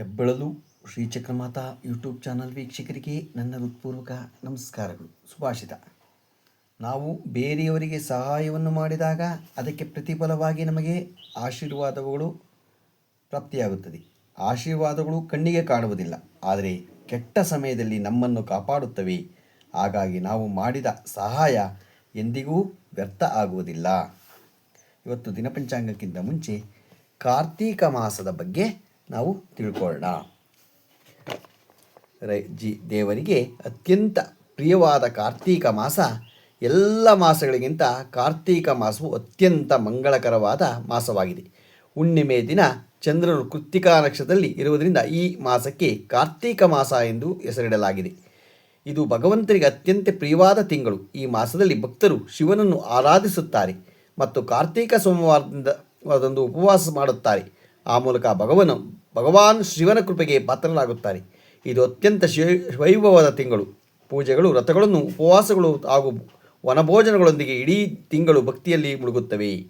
ಹೆಬ್ಬಳಲು Shri Chakramata YouTube channel ವೀಕ್ಷಕರಿಗೆ ನನ್ನ ಹೃತ್ಪೂರ್ವಕ ನಮಸ್ಕಾರಗಳು. ಸುಭಾಷಿತ. ನಾವು ಬೇರೆಯವರಿಗೆ ಸಹಾಯವನ್ನು ಮಾಡಿದಾಗ ಅದಕ್ಕೆ ಪ್ರತಿಫಲವಾಗಿ ನಮಗೆ ಆಶೀರ್ವಾದಗಳು ಪ್ರಾಪ್ತಿಯಾಗುತ್ತದೆ. ಆಶೀರ್ವಾದಗಳು ಕಣ್ಣಿಗೆ ಕಾಣುವುದಿಲ್ಲ. ಆದರೆ ಕೆಟ್ಟ ಸಮಯದಲ್ಲಿ ನಮ್ಮನ್ನು ಕಾಪಾಡುತ್ತವೆ. ಹಾಗಾಗಿ ನಾವು ಮಾಡಿದ ಸಹಾಯ ಎಂದಿಗೂ ವ್ಯರ್ಥ ಆಗುವುದಿಲ್ಲ. ಇವತ್ತು ದಿನಪಂಚಾಂಗಕ್ಕಿಂತ ಮುಂಚೆ ಕಾರ್ತೀಕ ಮಾಸದ ಬಗ್ಗೆ ನಾವು ತಿಳ್ಕೊಳ್ಳೋಣ. ರೈ, ಜಿ, ದೇವರಿಗೆ ಅತ್ಯಂತ ಪ್ರಿಯವಾದ ಕಾರ್ತೀಕ ಮಾಸ ಎಲ್ಲ ಮಾಸಗಳಿಗಿಂತ ಕಾರ್ತೀಕ ಮಾಸವು ಅತ್ಯಂತ ಮಂಗಳಕರವಾದ ಮಾಸವಾಗಿದೆ. ಹುಣ್ಣಿಮೆ ದಿನ ಚಂದ್ರನು ಕೃತ್ತಿಕಾ ನಕ್ಷತ್ರದಲ್ಲಿ ಇರುವುದರಿಂದ ಈ ಮಾಸಕ್ಕೆ ಕಾರ್ತೀಕ ಮಾಸ ಎಂದು ಹೆಸರಿಡಲಾಗಿದೆ. ಇದು ಭಗವಂತನಿಗೆ ಅತ್ಯಂತ ಪ್ರಿಯವಾದ ತಿಂಗಳು. ಈ ಮಾಸದಲ್ಲಿ ಭಕ್ತರು ಶಿವನನ್ನು ಆರಾಧಿಸುತ್ತಾರೆ ಮತ್ತು ಕಾರ್ತೀಕ ಸೋಮವಾರದಿಂದ ಅದೊಂದು ಉಪವಾಸ ಮಾಡುತ್ತಾರೆ. ಆ ಮೂಲಕ ಭಗವನು ಭಗವಾನ್ ಶಿವನ ಕೃಪೆಗೆ ಪಾತ್ರರಾಗುತ್ತಾರೆ ಇದು ಅತ್ಯಂತ ವೈಭವದ ತಿಂಗಳು. ಪೂಜೆಗಳು ರಥಗಳನ್ನು ಉಪವಾಸಗಳು ಹಾಗೂ ವನಭೋಜನಗಳೊಂದಿಗೆ ಇಡೀ ತಿಂಗಳು ಭಕ್ತಿಯಲ್ಲಿ ಮುಳುಗುತ್ತವೆ.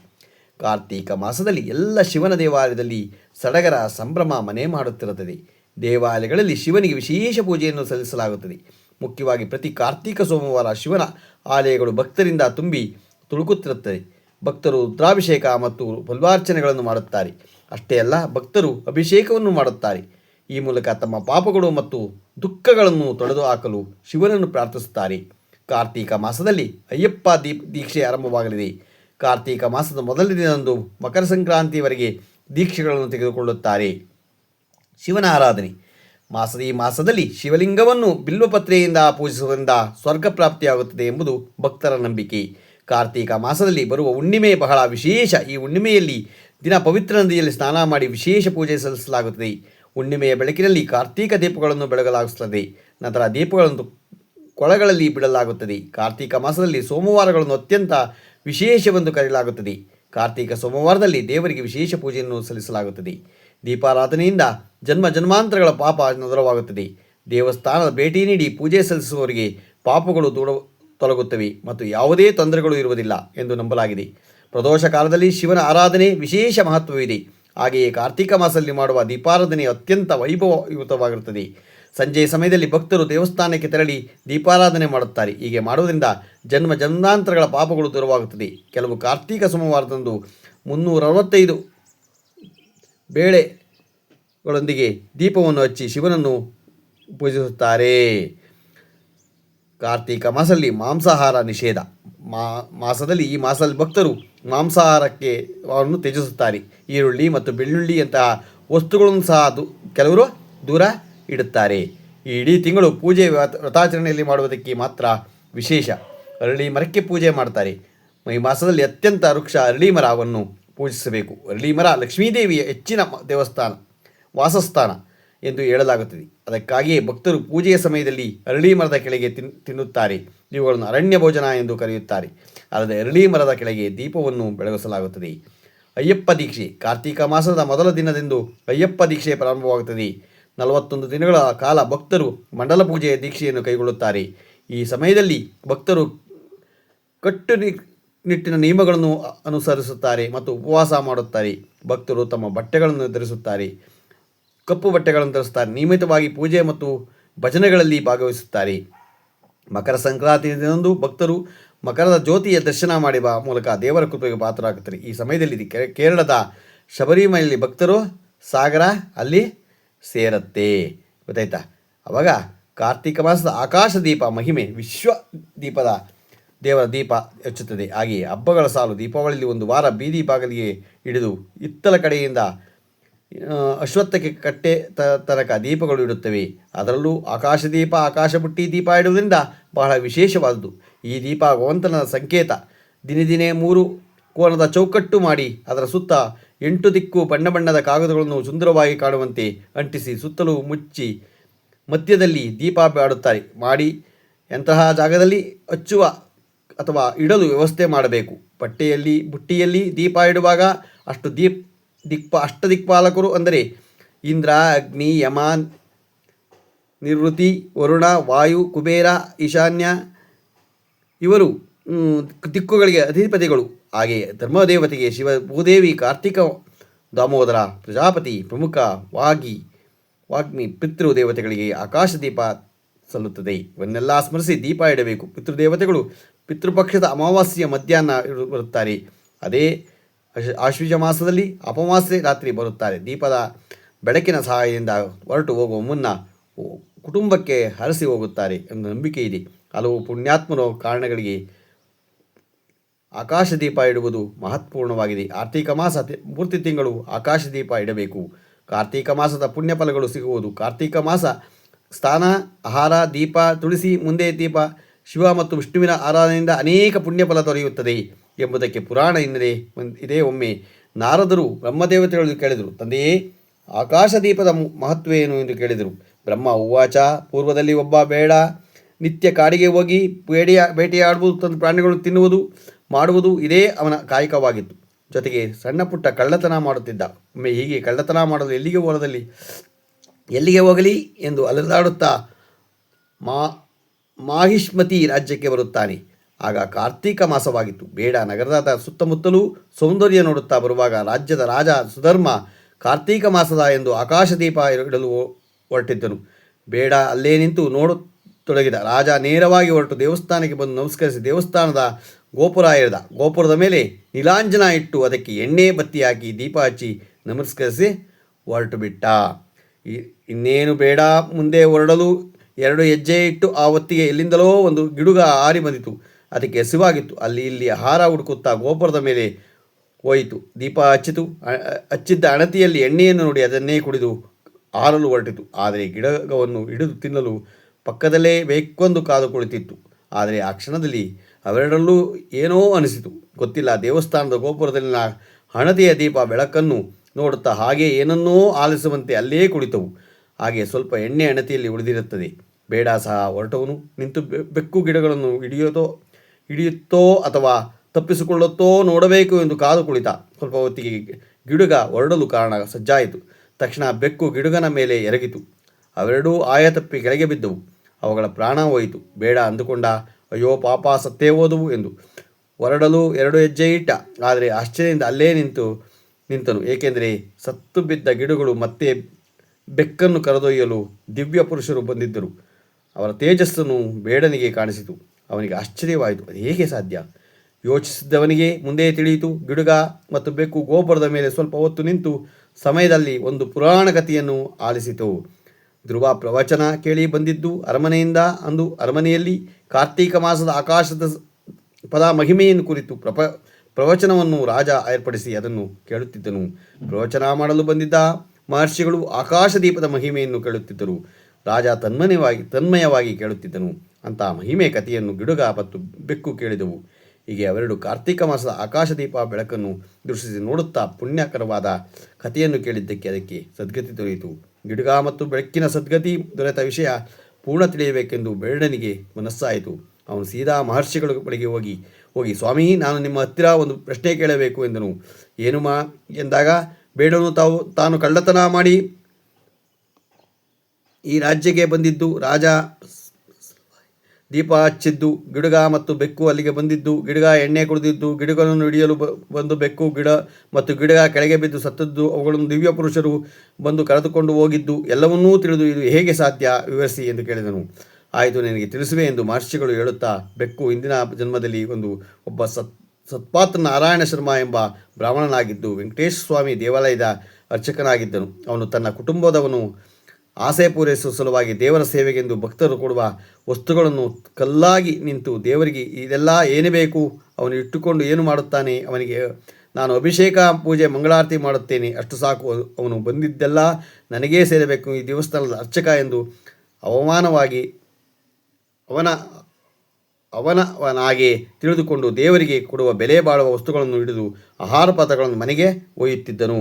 ಕಾರ್ತೀಕ ಮಾಸದಲ್ಲಿ ಎಲ್ಲ ಶಿವನ ದೇವಾಲಯದಲ್ಲಿ ಸಡಗರ, ಸಂಭ್ರಮ ಮನೆ ಮಾಡುತ್ತಿರುತ್ತದೆ. ದೇವಾಲಯಗಳಲ್ಲಿ ಶಿವನಿಗೆ ವಿಶೇಷ ಪೂಜೆಯನ್ನು ಸಲ್ಲಿಸಲಾಗುತ್ತದೆ. ಮುಖ್ಯವಾಗಿ ಪ್ರತಿ ಕಾರ್ತೀಕ ಸೋಮವಾರ ಶಿವನ ಆಲಯಗಳು ಭಕ್ತರಿಂದ ತುಂಬಿ ತುಳುಕುತ್ತಿರುತ್ತದೆ ಭಕ್ತರು ರುದ್ರಾಭಿಷೇಕ ಮತ್ತು ಫಲ್ವಾರ್ಚನೆಗಳನ್ನು ಮಾಡುತ್ತಾರೆ. ಅಷ್ಟೇ ಅಲ್ಲ, ಭಕ್ತರು ಅಭಿಷೇಕವನ್ನು ಮಾಡುತ್ತಾರೆ. ಈ ಮೂಲಕ ತಮ್ಮ ಪಾಪಗಳು ಮತ್ತು ದುಃಖಗಳನ್ನು ತೊಡೆದು ಹಾಕಲು ಶಿವನನ್ನು ಪ್ರಾರ್ಥಿಸುತ್ತಾರೆ. ಕಾರ್ತೀಕ ಮಾಸದಲ್ಲಿ ಅಯ್ಯಪ್ಪ ದೀಪ್ ದೀಕ್ಷೆ ಆರಂಭವಾಗಲಿದೆ. ಕಾರ್ತೀಕ ಮಾಸದ ಮೊದಲ ದಿನದಂದು ಮಕರ ಸಂಕ್ರಾಂತಿಯವರೆಗೆ ದೀಕ್ಷೆಗಳನ್ನು ತೆಗೆದುಕೊಳ್ಳುತ್ತಾರೆ. ಶಿವನ ಆರಾಧನೆ. ಮಾಸದ ಈ ಮಾಸದಲ್ಲಿ ಶಿವಲಿಂಗವನ್ನು ಬಿಲ್ವಪತ್ರೆಯಿಂದ ಪೂಜಿಸುವುದರಿಂದ ಸ್ವರ್ಗ ಪ್ರಾಪ್ತಿಯಾಗುತ್ತದೆ ಎಂಬುದು ಭಕ್ತರ ನಂಬಿಕೆ. ಕಾರ್ತೀಕ ಮಾಸದಲ್ಲಿ ಬರುವ ಹುಣ್ಣಿಮೆ ಬಹಳ ವಿಶೇಷ. ಈ ಹುಣ್ಣಿಮೆಯಲ್ಲಿ ದಿನ ಪವಿತ್ರ ನದಿಯಲ್ಲಿ ಸ್ನಾನ ಮಾಡಿ ವಿಶೇಷ ಪೂಜೆ ಸಲ್ಲಿಸಲಾಗುತ್ತದೆ. ಹುಣ್ಣಿಮೆಯ ಬೆಳಕಿನಲ್ಲಿ ಕಾರ್ತೀಕ ದೀಪಗಳನ್ನು ಬೆಳಗಲಾಗುತ್ತದೆ ನಂತರ ದೀಪಗಳನ್ನು ಕೊಳಗಳಲ್ಲಿ ಬಿಡಲಾಗುತ್ತದೆ. ಕಾರ್ತೀಕ ಮಾಸದಲ್ಲಿ ಸೋಮವಾರಗಳನ್ನು ಅತ್ಯಂತ ವಿಶೇಷವೆಂದು ಕರೆಯಲಾಗುತ್ತದೆ. ಕಾರ್ತೀಕ ಸೋಮವಾರದಲ್ಲಿ ದೇವರಿಗೆ ವಿಶೇಷ ಪೂಜೆಯನ್ನು ಸಲ್ಲಿಸಲಾಗುತ್ತದೆ. ದೀಪಾರಾಧನೆಯಿಂದ ಜನ್ಮ ಜನ್ಮಾಂತರಗಳ ಪಾಪ ನದರವಾಗುತ್ತದೆ ದೇವಸ್ಥಾನದ ಭೇಟಿ ನೀಡಿ ಪೂಜೆ ಸಲ್ಲಿಸುವವರಿಗೆ ಪಾಪಗಳು ದೂರ ತೊಲಗುತ್ತವೆ ಮತ್ತು ಯಾವುದೇ ತೊಂದರೆಗಳು ಇರುವುದಿಲ್ಲ ಎಂದು ನಂಬಲಾಗಿದೆ. ಪ್ರದೋಷ ಕಾಲದಲ್ಲಿ ಶಿವನ ಆರಾಧನೆ ವಿಶೇಷ ಮಹತ್ವವಿದೆ. ಹಾಗೆಯೇ ಕಾರ್ತೀಕ ಮಾಸದಲ್ಲಿ ಮಾಡುವ ದೀಪಾರಾಧನೆ ಅತ್ಯಂತ ವೈಭವಯುತವಾಗಿರುತ್ತದೆ. ಸಂಜೆಯ ಸಮಯದಲ್ಲಿ ಭಕ್ತರು ದೇವಸ್ಥಾನಕ್ಕೆ ತೆರಳಿ ದೀಪಾರಾಧನೆ ಮಾಡುತ್ತಾರೆ. ಹೀಗೆ ಮಾಡುವುದರಿಂದ ಜನ್ಮ ಜನ್ಮಾಂತರಗಳ ಪಾಪಗಳು ದೂರವಾಗುತ್ತದೆ. ಕೆಲವು ಕಾರ್ತೀಕ ಸೋಮವಾರದಂದು ಮುನ್ನೂರ ಅರವತ್ತೈದು ಬೇಳೆಗಳೊಂದಿಗೆ ದೀಪವನ್ನು ಹಚ್ಚಿ ಶಿವನನ್ನು ಪೂಜಿಸುತ್ತಾರೆ. ಕಾರ್ತೀಕ ಮಾಸದಲ್ಲಿ ಮಾಂಸಾಹಾರ ನಿಷೇಧ. ಮಾ, ಮಾಸದಲ್ಲಿ ಈ ಮಾಸದಲ್ಲಿ ಭಕ್ತರು ಮಾಂಸಾಹಾರಕ್ಕೆ ಅವನ್ನು ತ್ಯಜಿಸುತ್ತಾರೆ. ಈರುಳ್ಳಿ ಮತ್ತು ಬೆಳ್ಳುಳ್ಳಿಯಂತಹ ವಸ್ತುಗಳನ್ನು ಸಹ ದು, ಕೆಲವರು ದೂರ ಇಡುತ್ತಾರೆ. ಈ ಇಡೀ ತಿಂಗಳು ಪೂಜೆ ವ್ರತಾಚರಣೆಯಲ್ಲಿ ಮಾಡುವುದಕ್ಕೆ ಮಾತ್ರ ವಿಶೇಷ. ಅರಳಿ ಮರಕ್ಕೆ ಪೂಜೆ ಮಾಡ್ತಾರೆ. ಈ ಮಾಸದಲ್ಲಿ ಅತ್ಯಂತ ವೃಕ್ಷ ಅರಳಿ ಮರವನ್ನು ಪೂಜಿಸಬೇಕು. ಅರಳಿ ಮರ ಲಕ್ಷ್ಮೀದೇವಿಯ ಹೆಚ್ಚಿನ ದೇವಸ್ಥಾನ, ವಾಸಸ್ಥಾನ. ಎಂದು ಹೇಳಲಾಗುತ್ತದೆ. ಅದಕ್ಕಾಗಿಯೇ ಭಕ್ತರು ಪೂಜೆಯ ಸಮಯದಲ್ಲಿ ಅರಳಿ ಮರದ ಕೆಳಗೆ ತಿನ್, ತಿನ್ನುತ್ತಾರೆ. ಇವುಗಳನ್ನು ಅರಣ್ಯ ಭೋಜನ ಎಂದು ಕರೆಯುತ್ತಾರೆ. ಅಲ್ಲದೆ ಅರಳಿ ಮರದ ಕೆಳಗೆ ದೀಪವನ್ನು ಬೆಳಗಿಸಲಾಗುತ್ತದೆ. ಅಯ್ಯಪ್ಪ ದೀಕ್ಷೆ ಕಾರ್ತೀಕ ಮಾಸದ ಮೊದಲ ದಿನದಂದು ಅಯ್ಯಪ್ಪ ದೀಕ್ಷೆ ಪ್ರಾರಂಭವಾಗುತ್ತದೆ. ನಲವತ್ತೊಂದು ದಿನಗಳ ಕಾಲ ಭಕ್ತರು ಮಂಡಲ ಪೂಜೆಯ ದೀಕ್ಷೆಯನ್ನು ಕೈಗೊಳ್ಳುತ್ತಾರೆ. ಈ ಸಮಯದಲ್ಲಿ ಭಕ್ತರು ಕಟ್ಟುನಿ ನಿಟ್ಟಿನ ನಿಯಮಗಳನ್ನು ಅನುಸರಿಸುತ್ತಾರೆ ಮತ್ತು ಉಪವಾಸ ಮಾಡುತ್ತಾರೆ. ಭಕ್ತರು ತಮ್ಮ ಬಟ್ಟೆಗಳನ್ನು ಧರಿಸುತ್ತಾರೆ. ಕಪ್ಪು ಬಟ್ಟೆಗಳನ್ನು ಧರಿಸುತ್ತಾರೆ. ನಿಯಮಿತವಾಗಿ ಪೂಜೆ ಮತ್ತು ಭಜನೆಗಳಲ್ಲಿ ಭಾಗವಹಿಸುತ್ತಾರೆ. ಮಕರ ಸಂಕ್ರಾಂತಿ ದಿನದಂದು ಭಕ್ತರು ಮಕರದ ಜ್ಯೋತಿಯ ದರ್ಶನ ಮಾಡುವ ಮೂಲಕ ದೇವರ ಕೃಪೆಗೆ ಪಾತ್ರರಾಗುತ್ತಾರೆ. ಈ ಸಮಯದಲ್ಲಿ ಕೇರಳದ ಶಬರಿಮಲೆಯಲ್ಲಿ ಭಕ್ತರು ಸಾಗರ ಅಲ್ಲಿ ಸೇರತ್ತೆ. ಗೊತ್ತಾಯ್ತಾ? ಅವಾಗ ಕಾರ್ತಿಕ ಮಾಸದ ಆಕಾಶ ದೀಪ, ಮಹಿಮೆ, ವಿಶ್ವ ದೀಪದ ದೇವರ ದೀಪ ಹೆಚ್ಚುತ್ತದೆ. ಹಾಗೆಯೇ ಹಬ್ಬಗಳ ಸಾಲು ದೀಪಾವಳಿಯಲ್ಲಿ ಒಂದು ವಾರ ಬೀದಿ ಬಾಗಿಲಿಗೆ ಹಿಡಿದು ಇತ್ತಲ ಕಡೆಯಿಂದ ಅಶ್ವತ್ಥಕ್ಕೆ ಕಟ್ಟೆ ತ ತನಕ ದೀಪಗಳು ಇಡುತ್ತವೆ. ಅದರಲ್ಲೂ ಆಕಾಶ ದೀಪ, ಆಕಾಶ ಬುಟ್ಟಿ ದೀಪ ಇಡುವುದರಿಂದ ಬಹಳ ವಿಶೇಷವಾದುದು ಈ ದೀಪ ಭಗವಂತನ ಸಂಕೇತ. ದಿನೇ ದಿನೇ ಮೂರು ಕೋನದ ಚೌಕಟ್ಟು ಮಾಡಿ ಅದರ ಸುತ್ತ ಎಂಟು ದಿಕ್ಕು ಬಣ್ಣ ಬಣ್ಣದ ಕಾಗದಗಳನ್ನು ಸುಂದರವಾಗಿ ಕಾಣುವಂತೆ ಅಂಟಿಸಿ ಸುತ್ತಲೂ ಮುಚ್ಚಿ ಮಧ್ಯದಲ್ಲಿ ದೀಪ ಆಡುತ್ತಾರೆ ಮಾಡಿ ಎಂತಹ ಜಾಗದಲ್ಲಿ ಹಚ್ಚುವ ಅಥವಾ ಇಡಲು ವ್ಯವಸ್ಥೆ ಮಾಡಬೇಕು. ಬಟ್ಟೆಯಲ್ಲಿ, ಬುಟ್ಟಿಯಲ್ಲಿ ದೀಪ ಇಡುವಾಗ ಅಷ್ಟು ದೀಪ್ ದಿಕ್ಪ, ಅಷ್ಟದಿಕ್ಪಾಲಕರು ಅಂದರೆ ಇಂದ್ರ, ಅಗ್ನಿ, ಯಮಾನ್ ನಿವೃತ್ತಿ ವರುಣ, ವಾಯು, ಕುಬೇರ, ಈಶಾನ್ಯ ಇವರು ದಿಕ್ಕುಗಳಿಗೆ ಅಧಿಪತಿಗಳು. ಹಾಗೆಯೇ ಧರ್ಮದೇವತೆಗೆ ಶಿವ, ಭೂದೇವಿ, ಕಾರ್ತಿಕ, ದಾಮೋದರ, ಪ್ರಜಾಪತಿ, ಪ್ರಮುಖ, ವಾಗಿ, ವಾಗ್ಮಿ ಪಿತೃ ದೇವತೆಗಳಿಗೆ ಆಕಾಶ ದೀಪ ಸಲ್ಲುತ್ತದೆ. ಇವನ್ನೆಲ್ಲ ಸ್ಮರಿಸಿ ದೀಪ ಇಡಬೇಕು. ಪಿತೃದೇವತೆಗಳು ಪಿತೃಪಕ್ಷದ ಅಮಾವಾಸ್ಯೆಯ ಮಧ್ಯಾಹ್ನ ಬರುತ್ತಾರೆ. ಅದೇ ಆಶ್ವೀಜ ಮಾಸದಲ್ಲಿ ಅಪಮಾಸ್ಯ ರಾತ್ರಿ ಬರುತ್ತಾರೆ. ದೀಪದ ಬೆಳಕಿನ ಸಹಾಯದಿಂದ ಹೊರಟು ಹೋಗುವ ಮುನ್ನ ಕುಟುಂಬಕ್ಕೆ ಹರಸಿ ಹೋಗುತ್ತಾರೆ ಎಂಬ ನಂಬಿಕೆ ಇದೆ. ಹಲವು ಪುಣ್ಯಾತ್ಮರು ಕಾರಣಗಳಿಗೆ ಆಕಾಶ ದೀಪ ಇಡುವುದು ಮಹತ್ವಪೂರ್ಣವಾಗಿದೆ. ಆರ್ಥಿಕ ಮಾಸ ಪೂರ್ತಿ ತಿಂಗಳು ಆಕಾಶ ದೀಪ ಇಡಬೇಕು. ಕಾರ್ತೀಕ ಮಾಸದ ಪುಣ್ಯ ಫಲಗಳು ಸಿಗುವುದು. ಕಾರ್ತೀಕ ಮಾಸ ಸ್ಥಾನ, ಆಹಾರ, ದೀಪ, ತುಳಸಿ, ಮುಂದೆ ದೀಪ, ಶಿವ ಮತ್ತು ವಿಷ್ಣುವಿನ ಆರಾಧನೆಯಿಂದ ಅನೇಕ ಪುಣ್ಯಫಲ ದೊರೆಯುತ್ತದೆ. ಎಂಬುದಕ್ಕೆ ಪುರಾಣ ಹಿನ್ನೆಲೆ ಇದೆ. ಒಮ್ಮೆ ನಾರದರು ಬ್ರಹ್ಮದೇವತೆಗಳು ಕೇಳಿದರು. ತಂದೆಯೇ ಆಕಾಶ ದೀಪದ ಮಹತ್ವ ಏನು ಎಂದು ಕೇಳಿದರು. ಬ್ರಹ್ಮ ಉವಾಚ, ಪೂರ್ವದಲ್ಲಿ ಒಬ್ಬ ಬೇಡ, ನಿತ್ಯ ಕಾಡಿಗೆ ಹೋಗಿ ಬೇಡಿಯ, ಬೇಟೆಯಾಡುವುದು ತಂದು ಪ್ರಾಣಿಗಳು ತಿನ್ನುವುದು, ಮಾಡುವುದು ಇದೇ ಅವನ ಕಾಯಕವಾಗಿತ್ತು. ಜೊತೆಗೆ ಸಣ್ಣ ಪುಟ್ಟ ಕಳ್ಳತನ ಮಾಡುತ್ತಿದ್ದ. ಒಮ್ಮೆ ಹೀಗೆ ಕಳ್ಳತನ ಮಾಡಲು ಎಲ್ಲಿಗೆ ಹೋದಲ್ಲಿ? ಎಲ್ಲಿಗೆ ಹೋಗಲಿ ಎಂದು ಅಲೆದಾಡುತ್ತಾ ಮಾ, ಮಾಹಿಷ್ಮತಿ ರಾಜ್ಯಕ್ಕೆ ಬರುತ್ತಾನೆ. ಆಗ ಕಾರ್ತೀಕ ಮಾಸವಾಗಿತ್ತು. ಬೇಡ, ನಗರದ ಸುತ್ತಮುತ್ತಲೂ ಸೌಂದರ್ಯ ನೋಡುತ್ತಾ ಬರುವಾಗ ರಾಜ್ಯದ ರಾಜ ಸುಧರ್ಮ ಕಾರ್ತೀಕ ಮಾಸದ ಎಂದು ಆಕಾಶದೀಪ ಇಡಲು ಹೊರಟಿದ್ದನು. ಬೇಡ, ಅಲ್ಲೇ ನಿಂತು ನೋಡತೊಡಗಿದ. ರಾಜ ನೇರವಾಗಿ ಹೊರಟು ದೇವಸ್ಥಾನಕ್ಕೆ ಬಂದು ನಮಸ್ಕರಿಸಿ ದೇವಸ್ಥಾನದ ಗೋಪುರ ಇರಿದ ಗೋಪುರದ ಮೇಲೆ ನೀಲಾಂಜನ ಇಟ್ಟು ಅದಕ್ಕೆ ಎಣ್ಣೆ ಬತ್ತಿ ಹಾಕಿ ದೀಪ ಹಚ್ಚಿ ನಮಸ್ಕರಿಸಿ ಹೊರಟು ಬಿಟ್ಟ ಇನ್ನೇನು ಬೇಡ, ಮುಂದೆ ಹೊರಡಲು ಎರಡು ಹೆಜ್ಜೆ ಇಟ್ಟು ಆ ಹೊತ್ತಿಗೆ ಎಲ್ಲಿಂದಲೋ ಒಂದು ಗಿಡುಗ ಹಾರಿ ಬಂದಿತು. ಅದಕ್ಕೆ ಹಸಿವಾಗಿತ್ತು ಅಲ್ಲಿ ಇಲ್ಲಿ ಆಹಾರ ಹುಡುಕುತ್ತಾ ಗೋಪುರದ ಮೇಲೆ ಹೋಯಿತು. ದೀಪ ಹಚ್ಚಿತು. ಹಚ್ಚಿದ್ದ ಅಣತಿಯಲ್ಲಿ ಎಣ್ಣೆಯನ್ನು ನೋಡಿ ಅದನ್ನೇ ಕುಡಿದು ಆರಲು ಹೊರಟಿತು. ಆದರೆ ಗಿಡಗವನ್ನು ಹಿಡಿದು ತಿನ್ನಲು ಪಕ್ಕದಲ್ಲೇ ಬೇಕೊಂದು ಕಾದು ಕುಳಿತಿತ್ತು. ಆದರೆ ಆ ಕ್ಷಣದಲ್ಲಿ ಅವೆರಡರಲ್ಲೂ ಏನೋ ಅನಿಸಿತು. ಗೊತ್ತಿಲ್ಲ, ದೇವಸ್ಥಾನದ ಗೋಪುರದಲ್ಲಿನ ಹಣತೆಯ ದೀಪ ಬೆಳಕನ್ನು ನೋಡುತ್ತಾ ಹಾಗೆ ಏನನ್ನೋ ಆಲಿಸುವಂತೆ ಅಲ್ಲೇ ಕುಳಿತವು. ಹಾಗೆ ಸ್ವಲ್ಪ ಎಣ್ಣೆ ಅಣತಿಯಲ್ಲಿ ಉಳಿದಿರುತ್ತದೆ. ಬೇಡ ಸಹ, ಹೊರಟವನು. ನಿಂತು ಬೆಕ್ಕು ಗಿಡಗಳನ್ನು ಹಿಡಿಯೋತೋ ಹಿಡಿಯುತ್ತೋ ಅಥವಾ ತಪ್ಪಿಸಿಕೊಳ್ಳುತ್ತೋ ನೋಡಬೇಕು ಎಂದು ಕಾದು ಕುಳಿತ ಸ್ವಲ್ಪ ಹೊತ್ತಿಗೆ ಗಿಡುಗ ಹೊರಡಲು ಕಾರಣ ಸಜ್ಜಾಯಿತು. ತಕ್ಷಣ ಬೆಕ್ಕು ಗಿಡುಗನ ಮೇಲೆ ಎರಗಿತು. ಅವೆರಡೂ ಆಯ ತಪ್ಪಿ ಕೆಳಗೆ ಬಿದ್ದವು. ಅವುಗಳ ಪ್ರಾಣ ಹೋಯಿತು. ಬೇಡ ಅಂದುಕೊಂಡ, ಅಯ್ಯೋ ಪಾಪ ಸತ್ತೇ ಹೋದವು ಎಂದು. ಹೊರಡಲು ಎರಡು ಹೆಜ್ಜೆ ಇಟ್ಟ. ಆದರೆ ಆಶ್ಚರ್ಯದಿಂದ ಅಲ್ಲೇ ನಿಂತು, ನಿಂತನು. ಏಕೆಂದರೆ ಸತ್ತು ಬಿದ್ದ ಗಿಡಗಳು ಮತ್ತೆ ಬೆಕ್ಕನ್ನು ಕರೆದೊಯ್ಯಲು ದಿವ್ಯ ಪುರುಷರು ಬಂದಿದ್ದರು. ಅವರ ತೇಜಸ್ಸನ್ನು ಬೇಡನಿಗೆ ಕಾಣಿಸಿತು. ಅವನಿಗೆ ಆಶ್ಚರ್ಯವಾಯಿತು. ಅದು ಹೇಗೆ ಸಾಧ್ಯ? ಯೋಚಿಸಿದ್ದವನಿಗೆ ಮುಂದೆ ತಿಳಿಯಿತು. ಗಿಡುಗ ಮತ್ತು ಬೆಕ್ಕು ಗೋಪುರದ ಮೇಲೆ ಸ್ವಲ್ಪ ಹೊತ್ತು ನಿಂತು ಸಮಯದಲ್ಲಿ ಒಂದು ಪುರಾಣ ಕಥೆಯನ್ನು ಆಲಿಸಿತು. ಧ್ರುವ ಪ್ರವಚನ ಕೇಳಿ ಬಂದಿದ್ದು ಅರಮನೆಯಿಂದ ಅಂದು ಅರಮನೆಯಲ್ಲಿ ಕಾರ್ತೀಕ ಮಾಸದ ಆಕಾಶದ ಪದ ಮಹಿಮೆಯನ್ನು ಕುರಿತು ಪ್ರಪ ಪ್ರವಚನವನ್ನು ರಾಜ ಏರ್ಪಡಿಸಿ ಅದನ್ನು ಕೇಳುತ್ತಿದ್ದನು. ಪ್ರವಚನ ಮಾಡಲು ಬಂದಿದ್ದ ಮಹರ್ಷಿಗಳು ಆಕಾಶದೀಪದ ಮಹಿಮೆಯನ್ನು ಕೇಳುತ್ತಿದ್ದರು. ರಾಜ ತನ್ಮಯವಾಗಿ ತನ್ಮಯವಾಗಿ ಕೇಳುತ್ತಿದ್ದನು. ಅಂತಹ ಮಹಿಮೆ ಕಥೆಯನ್ನು ಗಿಡುಗ ಮತ್ತು ಬೆಕ್ಕು ಕೇಳಿದವು. ಹೀಗೆ ಅವೆರಡು ಕಾರ್ತೀಕ ಮಾಸದ ಆಕಾಶದೀಪ ಬೆಳಕನ್ನು ದೃಷ್ಟಿಸಿ ನೋಡುತ್ತಾ ಪುಣ್ಯಕರವಾದ ಕಥೆಯನ್ನು ಕೇಳಿದ್ದಕ್ಕೆ ಅದಕ್ಕೆ ಸದ್ಗತಿ ದೊರೆಯಿತು. ಗಿಡುಗ ಮತ್ತು ಬೆಳಕಿನ ಸದ್ಗತಿ ದೊರೆತ ವಿಷಯ ಪೂರ್ಣ ತಿಳಿಯಬೇಕೆಂದು ಬೇಡನಿಗೆ ಮನಸ್ಸಾಯಿತು. ಅವನು ಸೀದಾ ಮಹರ್ಷಿಗಳ ಬಳಿಗೆ ಹೋಗಿ ಹೋಗಿ ಸ್ವಾಮಿ, ನಾನು ನಿಮ್ಮ ಹತ್ತಿರ ಒಂದು ಪ್ರಶ್ನೆ ಕೇಳಬೇಕು ಎಂದನು. ಏನು ಮಾ ಎಂದಾಗ, ಬೇಡನು ತಾವು, ತಾನು ಕಳ್ಳತನ ಮಾಡಿ ಈ ರಾಜ್ಯಕ್ಕೆ ಬಂದಿದ್ದು ರಾಜ ದೀಪ ಹಚ್ಚಿದ್ದು, ಗಿಡಗ ಮತ್ತು ಬೆಕ್ಕು ಅಲ್ಲಿಗೆ ಬಂದಿದ್ದು, ಗಿಡಗ ಎಣ್ಣೆ ಕುಡಿದಿದ್ದು, ಗಿಡಗಳನ್ನು ಹಿಡಿಯಲು ಬಂದು ಬೆಕ್ಕು, ಗಿಡ ಮತ್ತು ಗಿಡಗ ಕೆಳಗೆ ಬಿದ್ದು ಸತ್ತದ್ದು, ಅವುಗಳನ್ನು ದಿವ್ಯ ಪುರುಷರು ಬಂದು ಕರೆದುಕೊಂಡು ಹೋಗಿದ್ದು, ಎಲ್ಲವನ್ನೂ ತಿಳಿದು ಇದು ಹೇಗೆ ಸಾಧ್ಯ ವಿವರಿಸಿ ಎಂದು ಕೇಳಿದನು. ಆಯಿತು, ನಿನಗೆ ತಿಳಿಸುವೆ ಎಂದು ಮಹರ್ಷಿಗಳು ಹೇಳುತ್ತಾ, ಬೆಕ್ಕು ಇಂದಿನ ಜನ್ಮದಲ್ಲಿ ಒಂದು ಒಬ್ಬ ಸತ್ ಸತ್ಪಾತ್ರ ನಾರಾಯಣ ಶರ್ಮ ಎಂಬ ಬ್ರಾಹ್ಮಣನಾಗಿದ್ದು, ವೆಂಕಟೇಶ ಸ್ವಾಮಿ ದೇವಾಲಯದ ಅರ್ಚಕನಾಗಿದ್ದನು. ಅವನು ತನ್ನ ಕುಟುಂಬದವನು ಆಸೆ ಪೂರೈಸುವ ಸಲುವಾಗಿ ದೇವರ ಸೇವೆಗೆಂದು ಭಕ್ತರು ಕೊಡುವ ವಸ್ತುಗಳನ್ನು ಕಲ್ಲಾಗಿ ನಿಂತು ದೇವರಿಗೆ ಇದೆಲ್ಲ ಏನು ಬೇಕು, ಅವನು ಇಟ್ಟುಕೊಂಡು ಏನು ಮಾಡುತ್ತಾನೆ, ಅವನಿಗೆ ನಾನು ಅಭಿಷೇಕ ಪೂಜೆ, ಮಂಗಳಾರತಿ ಮಾಡುತ್ತೇನೆ. ಅಷ್ಟು ಸಾಕು, ಅವನು ಬಂದಿದ್ದೆಲ್ಲ ನನಗೇ ಸೇರಬೇಕು. ಈ ದೇವಸ್ಥಾನದ ಅರ್ಚಕ ಎಂದು ಅವಮಾನವಾಗಿ ಅವನ, ಅವನವನಾಗೆ ತಿಳಿದುಕೊಂಡು ದೇವರಿಗೆ ಕೊಡುವ ಬೆಲೆ ಬಾಳುವ ವಸ್ತುಗಳನ್ನು ಹಿಡಿದು ಆಹಾರ ಪಾತ್ರಗಳನ್ನು ಮನೆಗೆ ಒಯ್ಯುತ್ತಿದ್ದನು.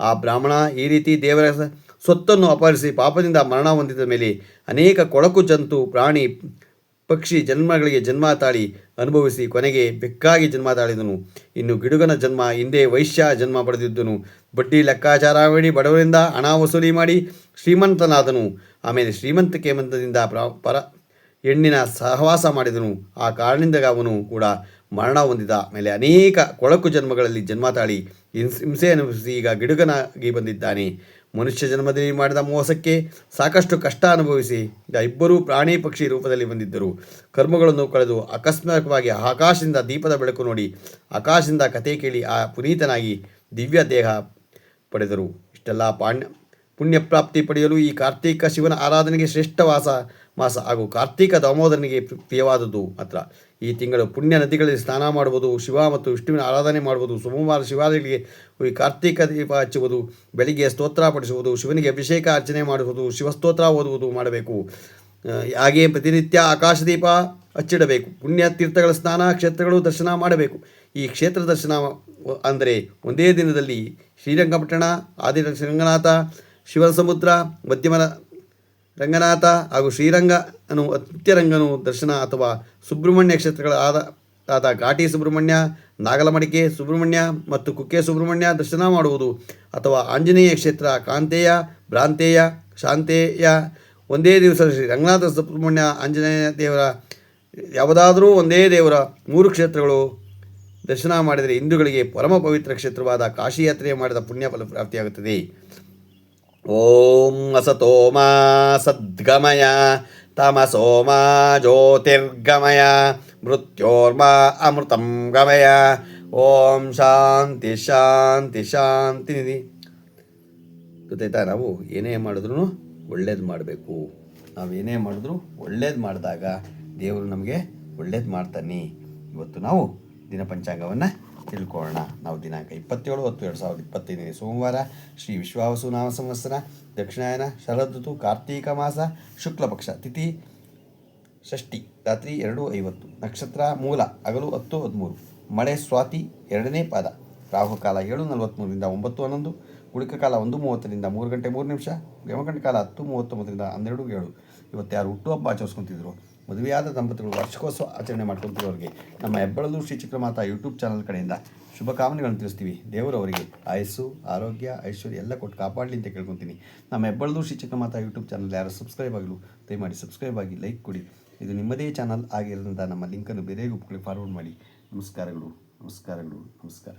ಆ ಬ್ರಾಹ್ಮಣ ಈ ರೀತಿ ದೇವರ ಸ್ವತ್ತನ್ನು ಅಪಹರಿಸಿ ಪಾಪದಿಂದ ಮರಣ ಹೊಂದಿದ ಮೇಲೆ ಅನೇಕ ಕೊಳಕು ಜಂತು, ಪ್ರಾಣಿ, ಪಕ್ಷಿ ಜನ್ಮಗಳಿಗೆ ಜನ್ಮ ತಾಳಿ ಅನುಭವಿಸಿ ಕೊನೆಗೆ ಬೆಕ್ಕಾಗಿ ಜನ್ಮ ತಾಳಿದನು. ಇನ್ನು ಗಿಡುಗನ ಜನ್ಮ, ಹಿಂದೆ ವೈಶ್ಯ ಜನ್ಮ ಪಡೆದಿದ್ದನು. ಬಡ್ಡಿ ಲೆಕ್ಕಾಚಾರ ಮಾಡಿ ಬಡವರಿಂದ ಹಣ ವಸೂಲಿ ಮಾಡಿ ಶ್ರೀಮಂತನಾದನು. ಆಮೇಲೆ ಶ್ರೀಮಂತ ಕೇಮಂತದಿಂದ ಪ್ರ ಹೆಣ್ಣಿನ ಸಹವಾಸ ಮಾಡಿದನು. ಆ ಕಾರಣದಿಂದ ಅವನು ಕೂಡ ಮರಣ ಹೊಂದಿದ. ಮೇಲೆ ಅನೇಕ ಕೊಳಕು ಜನ್ಮಗಳಲ್ಲಿ ಜನ್ಮ ತಾಳಿ ಹಿಂಸೆ ಅನುಭವಿಸಿ ಈಗ ಗಿಡುಗನಾಗಿ ಬಂದಿದ್ದಾನೆ. ಮನುಷ್ಯ ಜನ್ಮದಲ್ಲಿ ಮಾಡಿದ ಮೋಸಕ್ಕೆ ಸಾಕಷ್ಟು ಕಷ್ಟ ಅನುಭವಿಸಿ ಇಬ್ಬರು ಪ್ರಾಣಿ ಪಕ್ಷಿ ರೂಪದಲ್ಲಿ ಬಂದಿದ್ದರು. ಕರ್ಮಗಳನ್ನು ಕಳೆದು ಆಕಸ್ಮಿಕವಾಗಿ ಆಕಾಶದಿಂದ ದೀಪದ ಬೆಳಕು ನೋಡಿ, ಆಕಾಶದಿಂದ ಕತೆ ಕೇಳಿ ಆ ಪುನೀತನಾಗಿ ದಿವ್ಯ ದೇಹ ಪಡೆದರು. ಇಷ್ಟೆಲ್ಲ ಪಾಣ್ಯ ಪುಣ್ಯ ಪ್ರಾಪ್ತಿ ಪಡೆಯಲು ಈ ಕಾರ್ತೀಕ ಶಿವನ ಆರಾಧನೆಗೆ ಶ್ರೇಷ್ಠ ವಾಸ, ಮಾಸ. ಹಾಗೂ ಕಾರ್ತೀಕ ದಾಮೋದರನಿಗೆ ಪ್ರಿಯವಾದುದು ಪ್ರಿಯವಾದದ್ದು ಮಾತ್ರ. ಈ ತಿಂಗಳು ಪುಣ್ಯ ನದಿಗಳಲ್ಲಿ ಸ್ನಾನ ಮಾಡುವುದು, ಶಿವ ಮತ್ತು ವಿಷ್ಣುವಿನ ಆರಾಧನೆ ಮಾಡುವುದು, ಸೋಮವಾರ ಶಿವಾಲಯಗಳಿಗೆ ಈ ಕಾರ್ತೀಕ ದೀಪ ಹಚ್ಚುವುದು, ಬೆಳಿಗ್ಗೆ ಸ್ತೋತ್ರ ಪಡಿಸುವುದು ಶಿವನಿಗೆ ಅಭಿಷೇಕ ಅರ್ಚನೆ ಮಾಡುವುದು, ಶಿವಸ್ತೋತ್ರ ಓದುವುದು ಮಾಡಬೇಕು. ಹಾಗೆ ಹಾಗೆಯೇ ಪ್ರತಿನಿತ್ಯ ಆಕಾಶದೀಪ ಹಚ್ಚಿಡಬೇಕು. ಪುಣ್ಯ ತೀರ್ಥಗಳ ಸ್ನಾನ, ಕ್ಷೇತ್ರಗಳು ದರ್ಶನ ಮಾಡಬೇಕು. ಈ ಕ್ಷೇತ್ರ ದರ್ಶನ ಅಂದರೆ ಒಂದೇ ದಿನದಲ್ಲಿ ಶ್ರೀರಂಗಪಟ್ಟಣ ಆದಿ ರಂಗನಾಥ ಶಿವನ ಸಮುದ್ರ ಮಧ್ಯಮ ರಂಗನಾಥ ಹಾಗೂ ಶ್ರೀರಂಗ ಅನು ಅತ್ಯರಂಗನು ದರ್ಶನ ಅಥವಾ ಸುಬ್ರಹ್ಮಣ್ಯ ಕ್ಷೇತ್ರಗಳ ಆದ ಆದ ಘಾಟಿ ಸುಬ್ರಹ್ಮಣ್ಯ, ನಾಗಲಮಡಿಕೆ ಸುಬ್ರಹ್ಮಣ್ಯ ಮತ್ತು ಕುಕ್ಕೆ ಸುಬ್ರಹ್ಮಣ್ಯ ದರ್ಶನ ಮಾಡುವುದು ಅಥವಾ ಆಂಜನೇಯ ಕ್ಷೇತ್ರ ಕಾಂತೇಯ, ಭ್ರಾಂತೇಯ, ಶಾಂತೇಯ. ಒಂದೇ ದಿವಸ ಶ್ರೀ ರಂಗನಾಥ ಸುಬ್ರಹ್ಮಣ್ಯ ಆಂಜನೇಯ ದೇವರ, ಯಾವುದಾದರೂ ಒಂದೇ ದೇವರ ಮೂರು ಕ್ಷೇತ್ರಗಳು ದರ್ಶನ ಮಾಡಿದರೆ ಹಿಂದೂಗಳಿಗೆ ಪರಮ ಪವಿತ್ರ ಕ್ಷೇತ್ರವಾದ ಕಾಶಿ ಯಾತ್ರೆ ಮಾಡಿದ ಪುಣ್ಯ ಫಲ ಪ್ರಾಪ್ತಿಯಾಗುತ್ತದೆ. ಓಂ ಅಸತೋ ಮಾ ಸದ್ಗಮಯ ತಮಸೋ ಮಾ ಜ್ಯೋತಿರ್ಗಮಯ ಮೃತ್ಯೋರ್ಮಾ ಅಮೃತಂ ಗಮಯ ಓಂ ಶಾಂತಿ ಶಾಂತಿ ಶಾಂತಿ ನಿಧಿ ಗೊತ್ತಾಯ್ತಾ ನಾವು ಏನೇ ಮಾಡಿದ್ರು ಒಳ್ಳೇದು ಮಾಡಬೇಕು. ನಾವು ಏನೇ ಮಾಡಿದ್ರು ಒಳ್ಳೇದು ಮಾಡಿದಾಗ ದೇವರು ನಮಗೆ ಒಳ್ಳೇದು ಮಾಡ್ತಾನೆ. ಇವತ್ತು ನಾವು ದಿನ ಪಂಚಾಂಗವನ್ನು ತಿಳ್ಕೊಳ್ಳೋಣ. ನಾವು ದಿನಾಂಕ ಇಪ್ಪತ್ತೇಳು ಹತ್ತು ಎರಡು ಸಾವಿರದ ಇಪ್ಪತ್ತೈದನೇ ಸೋಮವಾರ ಶ್ರೀ ವಿಶ್ವಾವಸು ನಾಮ ಸಂವತ್ಸರ, ದಕ್ಷಿಣಾಯನ ಋತು ಕಾರ್ತೀಕ ಮಾಸ ಶುಕ್ಲ ಪಕ್ಷ ತಿಥಿ ಷಷ್ಠಿ, ರಾತ್ರಿ ಎರಡು ಐವತ್ತು, ನಕ್ಷತ್ರ ಮೂಲ, ಹಗಲು ಹತ್ತು ಹದಿಮೂರು, ಮಳೆ ಸ್ವಾತಿ ಎರಡನೇ ಪಾದ ರಾಹುಕಾಲ ಏಳು ನಲವತ್ತ್ಮೂರರಿಂದ ಒಂಬತ್ತು ಹನ್ನೊಂದು ಉಳಿಕ ಕಾಲ ಒಂದು ಮೂವತ್ತರಿಂದ ಮೂರು ಗಂಟೆ ಮೂರು ನಿಮಿಷ ಯಮಗಂಟೆ ಕಾಲ ಹತ್ತು ಮೂವತ್ತೊಂಬತ್ತರಿಂದ ಹನ್ನೆರಡು ಏಳು. ಇವತ್ತು ಯಾರು ಹುಟ್ಟುಹಬ್ಬ ಆಚರಿಸ್ಕೊತಿದ್ರು? ಮದುವೆಯಾದ ದಂಪತಿಗಳು ವಾರ್ಷಿಕೋತ್ಸವ ಆಚರಣೆ ಮಾಡ್ಕೊತಿರೋರಿಗೆ ನಮ್ಮ ಹೆಬ್ಬಳಲು ಶ್ರೀ ಚಿಕ್ರಮಾತ ಯೂಟ್ಯೂಬ್ ಚಾನಲ್ ಕಡೆಯಿಂದ ಶುಭಕಾಮನೆಗಳನ್ನು ತಿಳಿಸ್ತೀವಿ. ದೇವರು ಅವರಿಗೆ ಆಯಸ್ಸು, ಆರೋಗ್ಯ, ಐಶ್ವರ್ಯ ಎಲ್ಲ ಕೊಟ್ಟು ಕಾಪಾಡಲಿ ಅಂತ ಕೇಳ್ಕೊತೀನಿ. ನಮ್ಮ ಹೆಬ್ಬಳದು ಶ್ರೀ ಚಿಕ್ಕಮಾತಾ ಯೂಟ್ಯೂಬ್ ಚಾನಲ್ ಯಾರು ಸಬ್ಸ್ಕ್ರೈಬ್ ಆಗಲು ದಯಮಾಡಿ ಸಬ್ಸ್ಕ್ರೈಬ್ ಆಗಿ ಲೈಕ್ ಕೊಡಿ. ಇದು ನಿಮ್ಮದೇ ಚಾನಲ್ ಆಗಿರೋದ್ರಿಂದ ನಮ್ಮ ಲಿಂಕನ್ನು ಬೇರೆ ಗುಪ್ಗಳಿಗೆ ಫಾರ್ವರ್ಡ್ ಮಾಡಿ. ನಮಸ್ಕಾರಗಳು ನಮಸ್ಕಾರಗಳು, ನಮಸ್ಕಾರ.